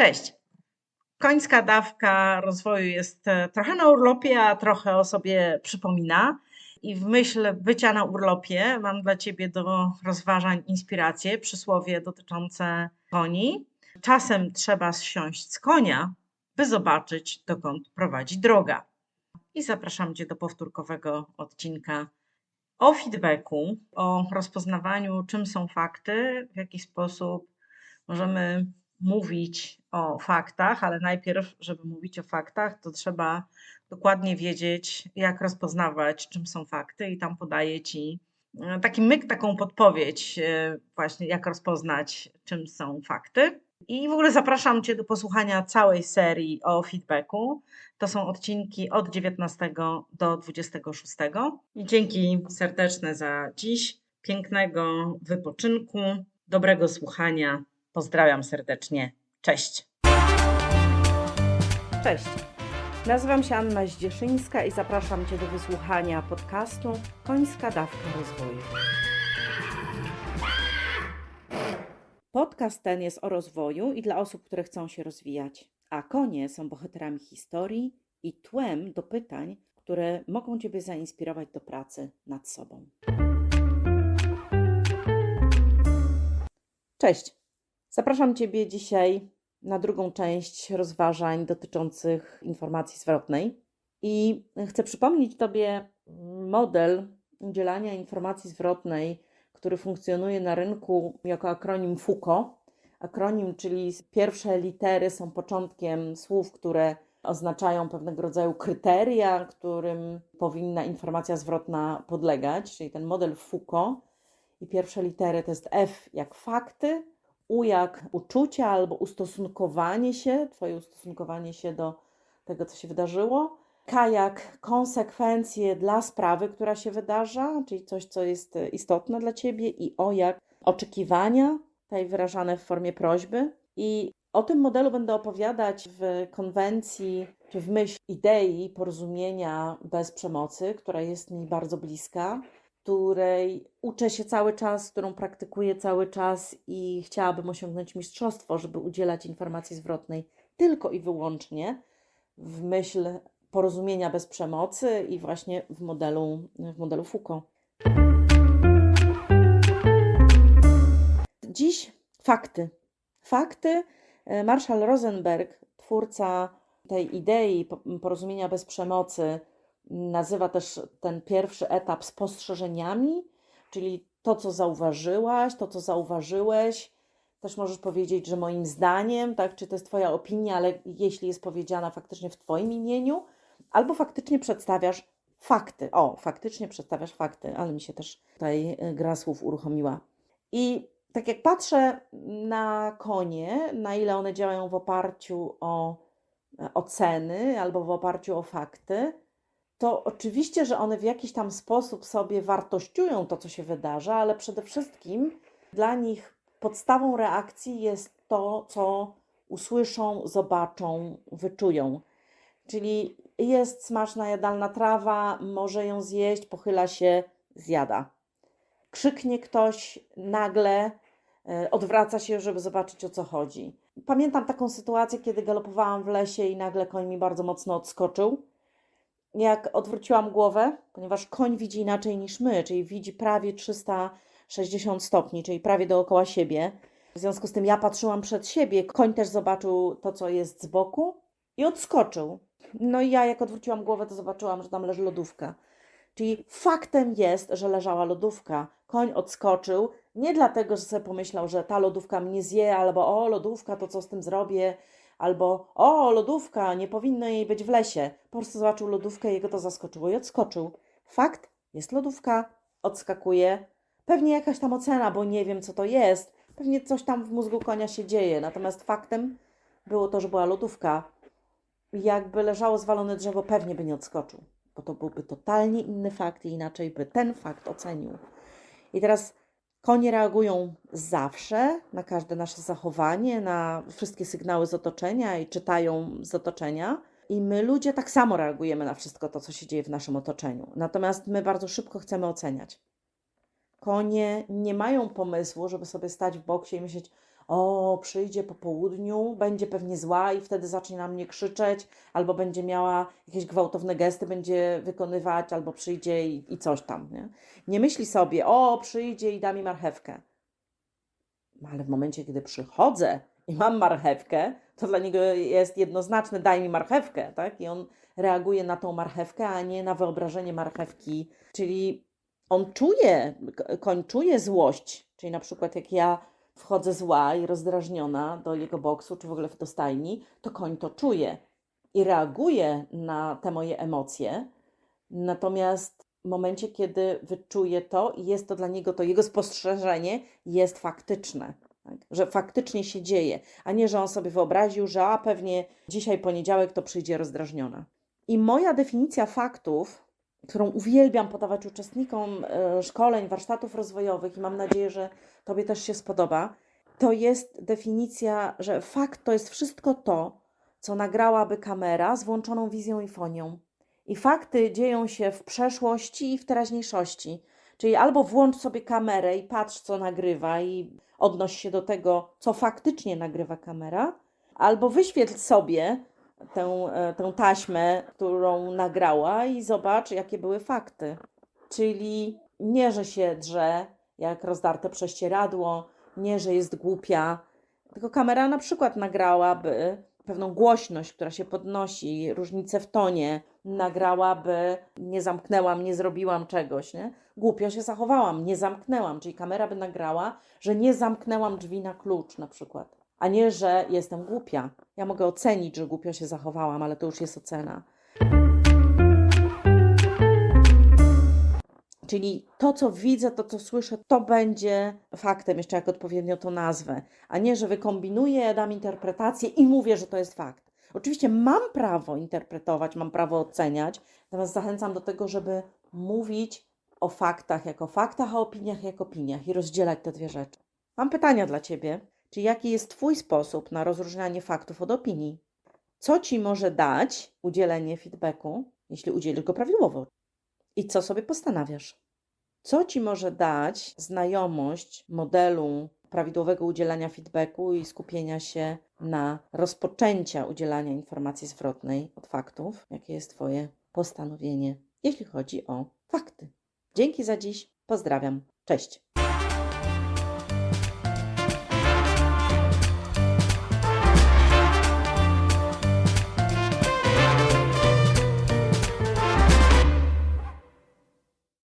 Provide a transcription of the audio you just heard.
Cześć. Końska dawka rozwoju jest e, trochę na urlopie, a trochę o sobie przypomina. I w myśl bycia na urlopie mam dla Ciebie do rozważań inspiracje, przysłowie dotyczące koni. Czasem trzeba zsiąść z konia, by zobaczyć, dokąd prowadzi droga. I zapraszam Cię do powtórkowego odcinka o feedbacku, o rozpoznawaniu, czym są fakty, w jaki sposób możemy mówić o faktach, ale najpierw, żeby mówić o faktach, to trzeba dokładnie wiedzieć, jak rozpoznawać, czym są fakty, i tam podaję Ci e, taki myk, taką podpowiedź, e, właśnie jak rozpoznać, czym są fakty. I w ogóle zapraszam Cię do posłuchania całej serii o feedbacku. To są odcinki od 19 do 26. I dzięki serdeczne za dziś. Pięknego wypoczynku, dobrego słuchania. Pozdrawiam serdecznie. Cześć. Cześć. Nazywam się Anna Zdzieszyńska i zapraszam Cię do wysłuchania podcastu Końska Dawka Rozwoju. Podcast ten jest o rozwoju i dla osób, które chcą się rozwijać, a konie są bohaterami historii i tłem do pytań, które mogą Ciebie zainspirować do pracy nad sobą. Cześć. Zapraszam Ciebie dzisiaj na drugą część rozważań dotyczących informacji zwrotnej. I chcę przypomnieć Tobie model udzielania informacji zwrotnej, który funkcjonuje na rynku jako akronim FUKO. Akronim, czyli pierwsze litery są początkiem słów, które oznaczają pewnego rodzaju kryteria, którym powinna informacja zwrotna podlegać, czyli ten model FUKO. I pierwsze litery to jest F jak fakty, u jak uczucia albo ustosunkowanie się, Twoje ustosunkowanie się do tego, co się wydarzyło. K jak konsekwencje dla sprawy, która się wydarza, czyli coś, co jest istotne dla Ciebie. I O jak oczekiwania, tutaj wyrażane w formie prośby. I o tym modelu będę opowiadać w konwencji, czy w myśl idei porozumienia bez przemocy, która jest mi bardzo bliska której uczę się cały czas, którą praktykuję cały czas i chciałabym osiągnąć mistrzostwo, żeby udzielać informacji zwrotnej tylko i wyłącznie w myśl porozumienia bez przemocy i właśnie w modelu, w modelu Foucault. Dziś fakty. Fakty. Marshall Rosenberg, twórca tej idei porozumienia bez przemocy, nazywa też ten pierwszy etap spostrzeżeniami, czyli to, co zauważyłaś, to, co zauważyłeś. Też możesz powiedzieć, że moim zdaniem, tak, czy to jest Twoja opinia, ale jeśli jest powiedziana faktycznie w Twoim imieniu, albo faktycznie przedstawiasz fakty. O, faktycznie przedstawiasz fakty, ale mi się też tutaj y, gra słów uruchomiła. I tak jak patrzę na konie, na ile one działają w oparciu o e, oceny albo w oparciu o fakty, to oczywiście, że one w jakiś tam sposób sobie wartościują to, co się wydarza, ale przede wszystkim dla nich podstawą reakcji jest to, co usłyszą, zobaczą, wyczują. Czyli jest smaczna, jadalna trawa, może ją zjeść, pochyla się, zjada. Krzyknie ktoś nagle, e, odwraca się, żeby zobaczyć o co chodzi. Pamiętam taką sytuację, kiedy galopowałam w lesie i nagle koń mi bardzo mocno odskoczył jak odwróciłam głowę, ponieważ koń widzi inaczej niż my, czyli widzi prawie 360 stopni, czyli prawie dookoła siebie. W związku z tym ja patrzyłam przed siebie, koń też zobaczył to, co jest z boku i odskoczył. No i ja, jak odwróciłam głowę, to zobaczyłam, że tam leży lodówka. Czyli faktem jest, że leżała lodówka. Koń odskoczył, nie dlatego, że sobie pomyślał, że ta lodówka mnie zje, albo o, lodówka, to co z tym zrobię, albo o, lodówka, nie powinno jej być w lesie. Po prostu zobaczył lodówkę jego to zaskoczyło i odskoczył. Fakt, jest lodówka, odskakuje. Pewnie jakaś tam ocena, bo nie wiem co to jest. Pewnie coś tam w mózgu konia się dzieje. Natomiast faktem było to, że była lodówka. Jakby leżało zwalone drzewo, pewnie by nie odskoczył, bo to byłby totalnie inny fakt i inaczej by ten fakt ocenił. I teraz Konie reagują zawsze na każde nasze zachowanie, na wszystkie sygnały z otoczenia i czytają z otoczenia. I my, ludzie, tak samo reagujemy na wszystko to, co się dzieje w naszym otoczeniu. Natomiast my bardzo szybko chcemy oceniać. Konie nie mają pomysłu, żeby sobie stać w boksie i myśleć: o, przyjdzie po południu, będzie pewnie zła i wtedy zacznie na mnie krzyczeć, albo będzie miała jakieś gwałtowne gesty, będzie wykonywać, albo przyjdzie i, i coś tam. Nie? nie myśli sobie, o, przyjdzie i da mi marchewkę. Ale w momencie, kiedy przychodzę i mam marchewkę, to dla niego jest jednoznaczne, daj mi marchewkę, tak? I on reaguje na tą marchewkę, a nie na wyobrażenie marchewki. Czyli on czuje, k- koń czuje złość. Czyli na przykład jak ja wchodzę zła i rozdrażniona do jego boksu, czy w ogóle do stajni, to koń to czuje i reaguje na te moje emocje. Natomiast w momencie, kiedy wyczuje to i jest to dla niego, to jego spostrzeżenie jest faktyczne. Tak? Że faktycznie się dzieje, a nie, że on sobie wyobraził, że a pewnie dzisiaj poniedziałek to przyjdzie rozdrażniona. I moja definicja faktów, którą uwielbiam podawać uczestnikom e, szkoleń, warsztatów rozwojowych i mam nadzieję, że Tobie też się spodoba, to jest definicja, że fakt to jest wszystko to, co nagrałaby kamera z włączoną wizją i fonią. I fakty dzieją się w przeszłości i w teraźniejszości. Czyli albo włącz sobie kamerę i patrz, co nagrywa, i odnoś się do tego, co faktycznie nagrywa kamera, albo wyświetl sobie tę, e, tę taśmę, którą nagrała, i zobacz, jakie były fakty. Czyli nie, że się drze jak rozdarte prześcieradło, nie, że jest głupia, tylko kamera na przykład nagrałaby pewną głośność, która się podnosi, różnicę w tonie, nagrałaby, nie zamknęłam, nie zrobiłam czegoś, nie? Głupio się zachowałam, nie zamknęłam, czyli kamera by nagrała, że nie zamknęłam drzwi na klucz na przykład, a nie, że jestem głupia. Ja mogę ocenić, że głupio się zachowałam, ale to już jest ocena. Czyli to, co widzę, to, co słyszę, to będzie faktem, jeszcze jak odpowiednio to nazwę, a nie, że wykombinuję, dam interpretację i mówię, że to jest fakt. Oczywiście mam prawo interpretować, mam prawo oceniać, natomiast zachęcam do tego, żeby mówić o faktach jako faktach, a opiniach jako opiniach i rozdzielać te dwie rzeczy. Mam pytania dla Ciebie. Czy jaki jest Twój sposób na rozróżnianie faktów od opinii? Co Ci może dać udzielenie feedbacku, jeśli udzielisz go prawidłowo? I co sobie postanawiasz? Co ci może dać znajomość modelu prawidłowego udzielania feedbacku i skupienia się na rozpoczęcia udzielania informacji zwrotnej od faktów? Jakie jest Twoje postanowienie, jeśli chodzi o fakty? Dzięki za dziś. Pozdrawiam. Cześć.